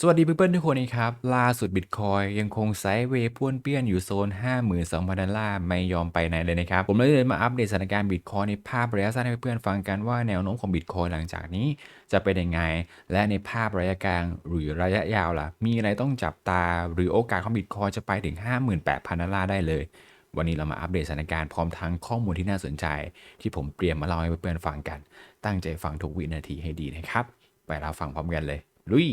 สวัสดีเพื่อนๆทุกคนนะครับ ล่าสุดบิตคอยยังคงไซด์เวย์ป้วนเปี้ยนอยู่โซน 52,000 ดอลลาร์ ไม่ยอมไปไหนเลยนะครับ ผมเลยเลยมาอัปเดตสถานการณ์บิตคอยในภาพระยะสั้นให้เพื่อนๆฟังกันว่าแนวโน้มของบิตคอยหลังจากนี้จะเป็นยังไง และในภาพระยะกลางหรือระยะยาวล่ะ มีอะไรต้องจับตาหรือโอกาสของบิตคอยจะไปถึง 58,000 ดอลลาร์ได้เลย วันนี้เรามาอัปเดตสถานการณ์พร้อมทั้งข้อมูลที่น่าสนใจ ที่ผมเตรียมมาเล่าให้เพื่อนๆฟังกัน ตั้งใจฟังทุกวินาทีให้ดีนะครับ ไปเราฟังพร้อมกันเลยลุย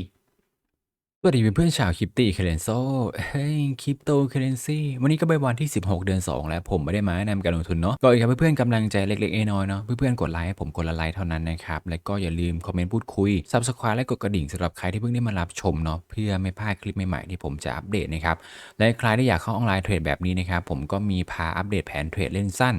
สวัสดีเพื่อนๆชาวคริปตี้เคเรนโซเฮ้ยคริปโตเคเรนซีวันนี้ก็เป็นวันที่ 16 เดือน 2 แล้วผมไม่ได้มาแนะนำการลงทุนเนาะก็อีกครับเพื่อนๆกำลังใจเล็กๆน้อยๆเนาะเพื่อนๆกดไลค์ให้ผมกดละไลค์เท่านั้นนะครับ แล้วก็อย่าลืมคอมเมนต์พูดคุย Subscribe และกดกระดิ่งสำหรับใครที่เพิ่งได้มารับชมเนาะเพื่อไม่พลาดคลิปใหม่ๆที่ผมจะอัปเดตนะครับและใครที่อยากเข้าออนไลน์เทรดแบบนี้นะครับผมก็มีพาอัปเดตแผนเทรดเล่นสั้น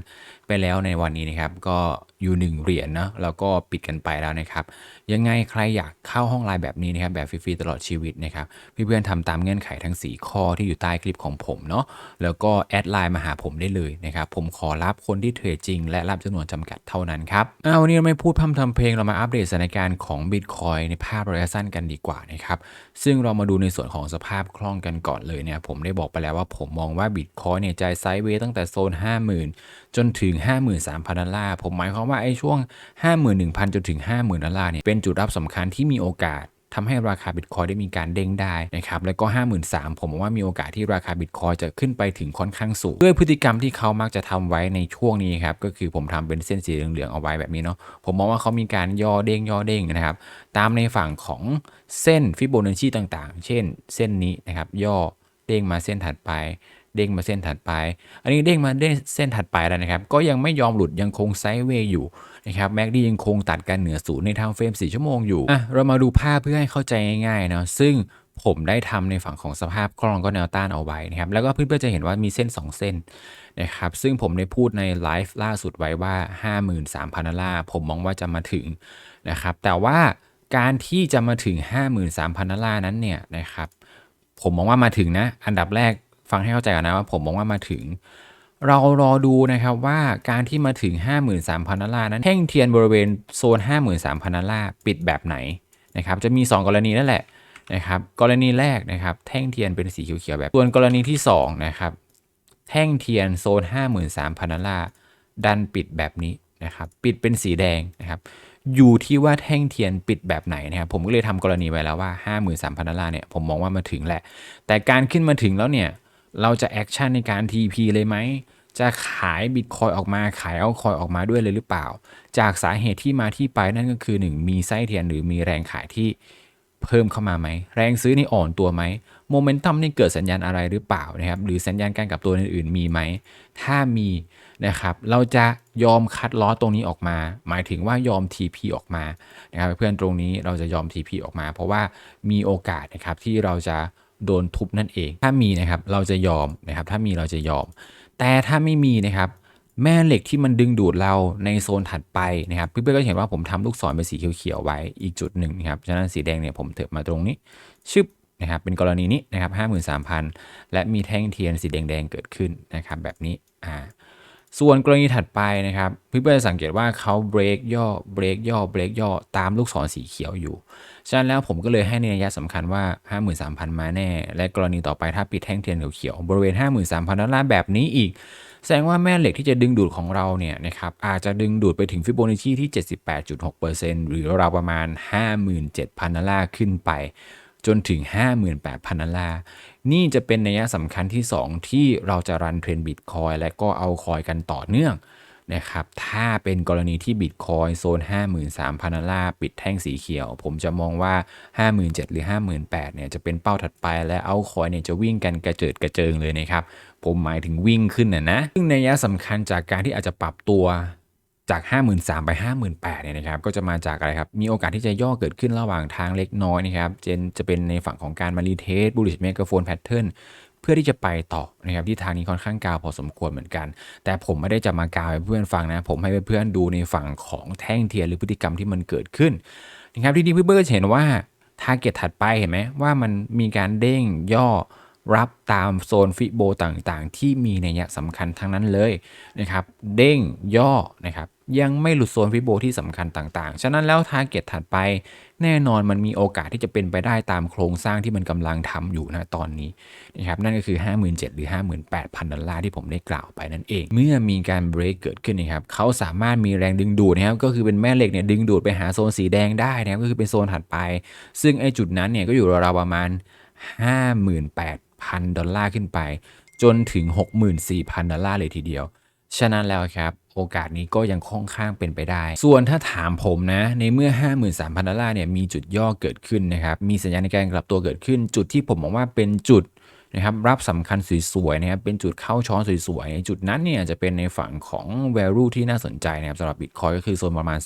ไปแล้วในวันนี้นะครับก็ อยู่หนึ่งเหรียญนะแล้วก็ปิดกันไปแล้วนะครับยังไงใครอยากเข้าห้องไลน์แบบนี้นะครับแบบฟรีๆตลอดชีวิตนะครับเพื่อนๆทำตามเงื่อนไขทั้ง 4 ข้อที่อยู่ใต้คลิปของผมเนาะแล้วก็แอดไลน์มาหาผมได้เลยนะครับผมขอรับคนที่เทรดจริง และรับจำนวนจำกัดเท่านั้นครับอ้าววันนี้เราไม่พูดพร่ำทำเพลงเรามาอัปเดตสถานการณ์ของ Bitcoin ในภาพระยะสั้นกันดีกว่านะครับซึ่งเรามาดูในส่วนของสภาพคล่องกันก่อนเลยเนี่ยผมได้บอกไปแล้วว่าผมมองว่า Bitcoin เนี่ยใจไซด์เวย์ตั้งแต่โซน 50,000 จนถึง 53,000ดอลลาร์ผมหมายความว่าว่าไอ้ช่วง 51,000 จนถึง 50,000ดอลลาร์เนี่ยเป็นจุดรับสำคัญที่มีโอกาสทำให้ราคาบิตคอยได้มีการเด้งได้นะครับ แล้วก็ 53,000 ผมมองว่ามีโอกาสที่ราคาบิตคอยจะขึ้นไปถึงค่อนข้างสูง ด้วยพฤติกรรมที่เขามักจะทำไว้ในช่วงนี้ครับ ก็คือผมทำเป็นเส้นสีเหลืองๆเอาไว้แบบนี้เนาะ ผมมองว่าเขามีการย่อเด้งย่อเด้งนะครับ ตามในฝั่งของเส้นฟิโบนัชชีต่างๆ เช่น เส้นนี้นะครับ ย่อเด้งมาเส้นถัดไป เด้งมาเส้นถัดไป อันนี้เด้งมาเด้งเส้นถัดไปแล้วนะครับ ก็ยังไม่ยอมหลุดยังคงไซด์เวย์อยู่นะครับแม็กดียังคงตัดกันเหนือศูนย์ในทางเฟรม4ชั่วโมงอยู่อะเรามาดูภาพเพื่อให้เข้าใจง่ายๆเนาะซึ่งผมได้ทำในฝั่งของสภาพคล่องก็แนวต้านเอาไว้นะครับ แล้วก็เพื่อนๆจะเห็นว่ามีเส้น 2 เส้นนะครับ ซึ่งผมได้พูดในไลฟ์ล่าสุดไว้ว่า 53,000ดอลลาร์ผมมองว่าจะมาถึงนะครับ แต่ว่าการที่จะมาถึง 53,000ดอลลาร์นั้นเนี่ยนะครับ ผมมองว่ามาถึงนะ อันดับแรก ฟังให้เข้าใจก่อนนะว่าผมมองว่ามาถึง เรารอดูนะครับว่าการที่มาถึง 53,000ดอลลาร์นั้นแท่งเทียนบริเวณโซน 53,000ดอลลาร์ปิดแบบไหนนะครับจะมี 2 กรณีนั่นแหละนะครับกรณีแรกนะครับแท่งเทียนเป็นสีเขียวๆแบบ ส่วนกรณีที่2นะครับแท่งเทียนโซน 53,000ดอลลาร์ดันปิดแบบนี้นะครับปิดเป็นสีแดงนะครับอยู่ที่ว่าแท่งเทียนปิดแบบไหนนะครับผมก็เลยทำกรณีไว้แล้วว่า 53,000ดอลลาร์เนี่ยผมมองว่ามาถึงแหละ แต่การขึ้นมาถึงแล้วเนี่ย เราจะแอคชั่นในการ TP เลยไหม จะขายบิตคอยออกมาขายเอาคอยออกมาด้วยเลยหรือเปล่า จากสาเหตุที่มาที่ไปนั่นก็คือ 1 มีไส้เทียนหรือมีแรงขายที่เพิ่มเข้ามาไหม แรงซื้อนี่อ่อนตัวไหมโมเมนตัมนี่เกิดสัญญาณอะไรหรือเปล่านะครับ หรือสัญญาณการกลับตัวอื่นๆมีไหม ถ้ามีนะครับ เราจะยอมคัดล้อตรงนี้ออกมา หมายถึงว่ายอม TP ออกมานะครับเพื่อนตรงนี้เราจะยอม TP ออกมา เพราะว่ามีโอกาสนะครับที่เราจะ โดนทุบนั่นเอง ถ้ามีนะครับเราจะยอมนะครับ ถ้ามีเราจะยอม แต่ถ้าไม่มีนะครับ แม่เหล็กที่มันดึงดูดเราในโซนถัดไปนะครับเพื่อนๆก็เห็นว่าผมทำลูกศรเป็นสีเขียวๆไว้อีกจุดหนึ่งนะครับฉะนั้นสีแดงเนี่ยผมเถิบมาตรงนี้ชึบนะครับเป็นกรณีนี้นะครับ53,000 และมีแท่งเทียนสีแดงๆเกิดขึ้นนะครับแบบนี้อ่า ส่วนกรณีถัดไปนะครับเพื่อนๆจะสังเกตว่าเขาเบรกย่อเบรกย่อเบรกย่อตามลูกศรสีเขียวอยู่ ฉะนั้นแล้วผมก็เลยให้ในนัยสำคัญว่า 53,000 มาแน่ และกรณีต่อไปถ้าปิดแท่งเทียนเขียวๆบริเวณ 53,000ดอลลาร์แบบนี้อีก แสดงว่าแม่เหล็กที่จะดึงดูดของเราเนี่ยนะครับอาจจะดึงดูดไปถึงฟิโบนัชชีที่ 78.6%หรือราวประมาณ 57,000ดอลลาร์ขึ้นไป จนถึง 58,000 ดอลลาร์ นี่จะเป็นนัยสำคัญที่ 2 ที่เราจะรันเทรนบิตคอยและก็เอาคอยกันต่อเนื่องนะครับ ถ้าเป็นกรณีที่บิตคอยโซน 53,000 ดอลลาร์ ปิดแท่งสีเขียว ผมจะมองว่า 57,000 หรือ 58,000 เนี่ยจะเป็นเป้าถัดไปและเอาคอยเนี่ยจะวิ่งกันกระเจิดกระเจิงเลยนะครับ ผมหมายถึงวิ่งขึ้นนะนะ ซึ่งนัยสำคัญจากการที่อาจจะปรับตัว จาก 53,000ไป 58,000เนี่ยนะครับก็จะมาจากอะไรครับ มีโอกาสที่จะย่อเกิดขึ้นระหว่างทางเล็กน้อยนะครับเจนจะเป็นในฝั่งของการมารีเทสบูลิชเมก a โฟนแพทเทิร์นเพื่อที่จะไปต่อนะครับที่ทางนี้ค่อนข้างกาวพอสมควรเหมือนกัน แต่ผมไม่ได้จะมากาวให้เพื่อนฟังนะ ผมให้เพื่อนดูในฝั่งของแท่งเทียนหรือพฤติกรรมที่มันเกิดขึ้นนะครับที่นี่เพื่อนๆก็จะเห็นว่าทาร์เก็ตถัดไปเห็นไหมว่ามันมีการเด้งย่อรับตามโซนฟิโบต่างๆ ที่มีในัยสำคัญทั้งนั้นเลยนะครับ เด้งย่อนะครับ ยังไม่หลุดโซนฟิโบที่สำคัญต่างๆ ฉะนั้นแล้วทาร์เก็ตถัดไป แน่นอนมันมีโอกาสที่จะเป็นไปได้ตามโครงสร้างที่มันกำลังทำอยู่นะตอนนี้นะครับนั่นก็คือ 57,000 หรือ 58,000 ดอลลาร์ที่ผมได้กล่าวไปนั่นเอง เมื่อมีการเบรกเกิดขึ้นนะครับเขาสามารถมีแรงดึงดูดนะครับก็คือเป็นแม่เหล็กเนี่ยดึงดูดไปหาโซนสีแดงได้นะครับก็คือเป็นโซนถัดไป ซึ่งไอ้จุดนั้นเนี่ยก็อยู่ราวๆประมาณ 58,000 ดอลลาร์ขึ้นไป จนถึง 64,000 ดอลลาร์เลยทีเดียว ฉะนั้นแล้วครับโอกาสนี้ก็ยังค่อนข้างเป็นไปได้ ส่วนถ้าถามผมนะ ในเมื่อ 53,000 ดอลลาร์เนี่ยมีจุดย่อเกิดขึ้นนะครับ มีสัญญาณในการกลับตัวเกิดขึ้น จุดที่ผมมองว่าเป็นจุดนะครับรับสำคัญสวยๆนะครับเป็นจุดเข้าช้อนสวยๆจุดนั้นเนี่ยจะเป็นในฝั่งของ value ที่น่าสนใจนะครับสำหรับ Bitcoin ก็คือโซนประมาณ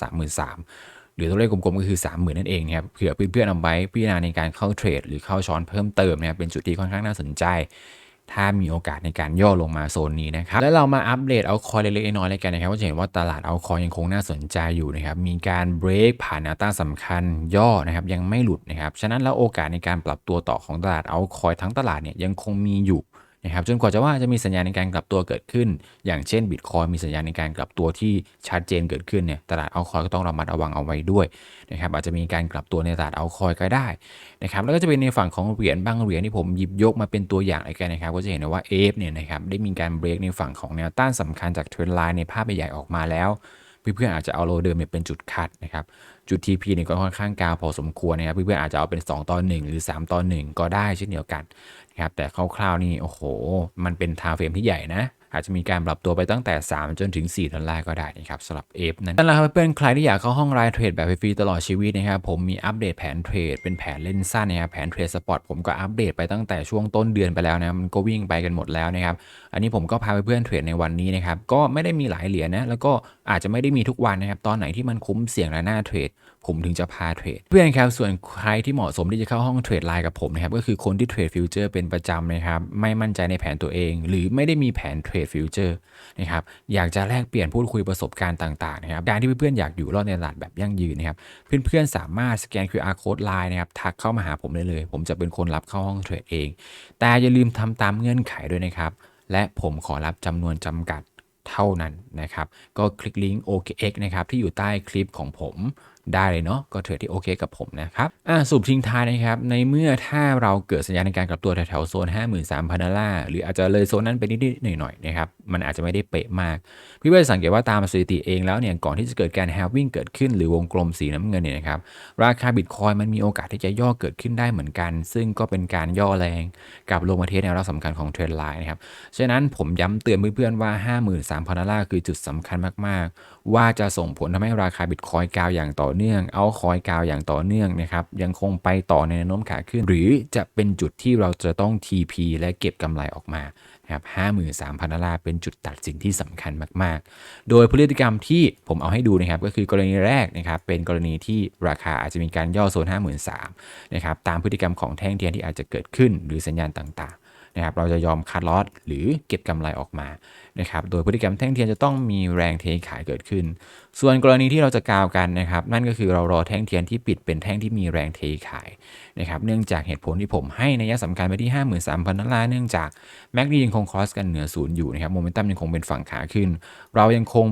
33,000หรือตัวเลขกลมๆก็คือ 30,000 นั่นเองนะครับเผื่อเพื่อนๆเอาไว้พิจารณาในการเข้าเทรด หรือเข้าช้อนเพิ่มเติมนะครับเป็นจุดที่ค่อนข้างน่าสนใจ ถ้ามีโอกาสในการย่อลงมาโซนนี้นะครับ แล้วเรามาอัปเดตเอาคอยเล็กๆน้อยๆเลยกันนะครับว่าจะเห็นว่าตลาดเอาคอยยังคงน่าสนใจอยู่นะครับ มีการเบรกผ่านแนวต้านสำคัญย่อนะครับยังไม่หลุดนะครับ ฉะนั้นแล้วโอกาสในการปรับตัวต่อของตลาดเอาคอยทั้งตลาดเนี่ยยังคงมีอยู่ นะครับจนกว่าจะว่าจะมีสัญญาณในการกลับตัวเกิดขึ้น อย่างเช่นบิตคอยมีสัญญาณในการกลับตัวที่ชัดเจนเกิดขึ้นเนี่ยตลาดเอาคอยก็ต้องระมัดระวังเอาไว้ด้วยนะครับอาจจะมีการกลับตัวในตลาดเอาคอยก็ได้นะครับแล้วก็จะเป็นในฝั่งของเหรียญบางเหรียญที่ผมหยิบยกมาเป็นตัวอย่างอะไรกันนะครับก็จะเห็นได้ว่าเอฟเนี่ยนะครับได้มีการเบรกในฝั่งของแนวต้านสำคัญจากเทรนไลน์ในภาพใหญ่ๆออกมาแล้วเพื่อนๆอาจจะเอาโลเดิมเนี่ยเป็นจุดคัดนะครับจุด TP เนี่ยก็ค่อนข้างกาวพอสมควรนะครับเพื่อนๆอาจจะเอาเป็น 2 ต่อ 1 หรือ 3 ต่อ 1 ก็ได้เช่นเดียวกัน ครับแต่คร่าวๆนี่โอ้โห มันเป็นทาเฟรมที่ใหญ่นะ อาจจะมีการปรับตัวไปตั้งแต่ 3 จนถึง 4 ดอลลาร์ก็ได้นะครับสำหรับเอฟนั้นนั่นแหละครับเพื่อนใครที่อยากเข้าห้องรายเทรดแบบฟรีตลอดชีวิตนะครับผมมีอัปเดตแผนเทรดเป็นแผนเล่นสั้นนะครับแผนเทรดสปอร์ตผมก็อัปเดตไปตั้งแต่ช่วงต้นเดือนไปแล้วนะมันก็วิ่งไปกันหมดแล้วนะครับอันนี้ผมก็พาเพื่อนเทรดในวันนี้นะครับก็ไม่ได้มีหลายเหรียญนะแล้วก็อาจจะไม่ได้มีทุกวันนะครับตอนไหนที่มันคุ้มเสี่ยงและน่าเทรดผมถึงจะพาเทรดเพื่อนครับส่วนใครที่เหมาะสมที่จะเข้าห้องเทรดไลน์กับผมนะครับก็คือคนที่เทรดฟิวเจอร์เป็นประจำนะครับไม่มั่นใจในแผนตัวเอง หรือไม่ได้มีแผนเทรดฟิวเจอร์นะครับอยากจะแลกเปลี่ยนพูดคุยประสบการณ์ต่างๆนะครับการที่เพื่อนๆอยากอยู่รอดในตลาดแบบยั่งยืนนะครับเพื่อนๆสามารถสแกน QR code ไลน์นะครับทักเข้ามาหาผมได้เลย ผมจะเป็นคนรับเข้าห้องเทรดเอง แต่อย่าลืมทำตามเงื่อนไขด้วยนะครับ และผมขอรับจำนวนจำกัดเท่านั้นนะครับ ก็คลิกลิงก์ OKX นะครับที่อยู่ใต้คลิปของผม ได้เลยเนาะก็เทรดที่โอเคกับผมนะครับอ่าสูบทิ้งท้ายนะครับในเมื่อถ้าเราเกิดสัญญาณในการกลับตัวแถวๆโซน 53,000ดอลลาร์หรืออาจจะเลยโซนนั้นไปนิดๆหน่อยๆนะครับมันอาจจะไม่ได้เป๊ะมาก พี่เพื่อนสังเกตว่าตามสถิติเองแล้วเนี่ยก่อนที่จะเกิดการแฮวิ่งเกิดขึ้นหรือวงกลมสีน้ำเงินเนี่ยนะครับราคาบิตคอยมันมีโอกาสที่จะย่อเกิดขึ้นได้เหมือนกัน ซึ่งก็เป็นการย่อแรงกับลงมาเทสแนวรับสำคัญของเทรนไลน์นะครับฉะนั้นผมย้ำเตือนเพื่อนๆว่า 53,000ดอลลาร์คือจุดสำคัญมากๆ ว่าจะส่งผลทำให้ราคาบิตคอยกาวอย่างต่อเนื่อง เอาคอยกาวอย่างต่อเนื่องนะครับ ยังคงไปต่อในแนวโน้มขาขึ้น หรือจะเป็นจุดที่เราจะต้อง TP และเก็บกำไรออกมาครับ53,000 ดอลลาร์เป็นจุดตัดสินที่สำคัญมาก ๆ โดยพฤติกรรมที่ผมเอาให้ดูนะครับ ก็คือกรณีแรกนะครับ เป็นกรณีที่ราคาอาจจะมีการย่อโซน 53,000นะครับ ตามพฤติกรรมของแท่งเทียนที่อาจจะเกิดขึ้น หรือสัญญาณต่างๆ นะครับเราจะยอมคัดลอสหรือเก็บกำไรออกมานะครับโดยพฤติกรรมแท่งเทียนจะต้องมีแรงเทขายเกิดขึ้น ส่วนกรณีที่เราจะกาวกันนะครับนั่นก็คือเรารอแท่งเทียนที่ปิดเป็นแท่งที่มีแรงเทขายนะครับเนื่องจากเหตุผลที่ผมให้ในยะสำคัญไปที่ 53,000ดอลลาร์เนื่องจากแม็กนียังคงคอสกันเหนือศูนย์อยู่นะครับโมเมนตัมยังคงเป็นฝั่งขาขึ้น เรายังคง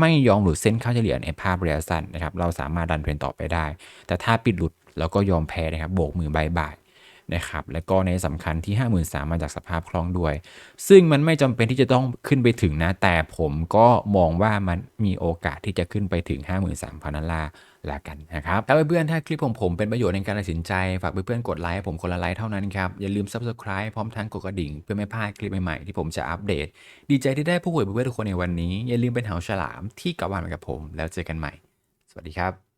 ไม่ยอมหลุดเส้นค่าเฉลี่ยในภาพระยะสั้นนะครับเราสามารถดันเทรนต่อไปได้ แต่ถ้าปิดหลุดเราก็ยอมแพ้นะครับโบกมือบายบาย นะครับและก็ในสำคัญที่ 53,000มาจากสภาพคล่องด้วย ซึ่งมันไม่จำเป็นที่จะต้องขึ้นไปถึงนะ แต่ผมก็มองว่ามันมีโอกาสที่จะขึ้นไปถึง 53,000ดอลลาร์ละกันนะครับถ้าเพื่อนๆถ้าคลิปของผมเป็นประโยชน์ในการตัดสินใจ ฝากเพื่อนๆกดไลค์ผมคนละไลค์เท่านั้นครับ อย่าลืม Subscribe พร้อมทั้งกดกระดิ่ง เพื่อไม่พลาดคลิปใหม่ๆ ที่ผมจะอัปเดต ดีใจที่ได้พูดคุยเพื่อนๆทุกคนในวันนี้ อย่าลืมเป็นเหาฉลามที่กลับบ้านกับผม แล้วเจอกันใหม่ สวัสดีครับ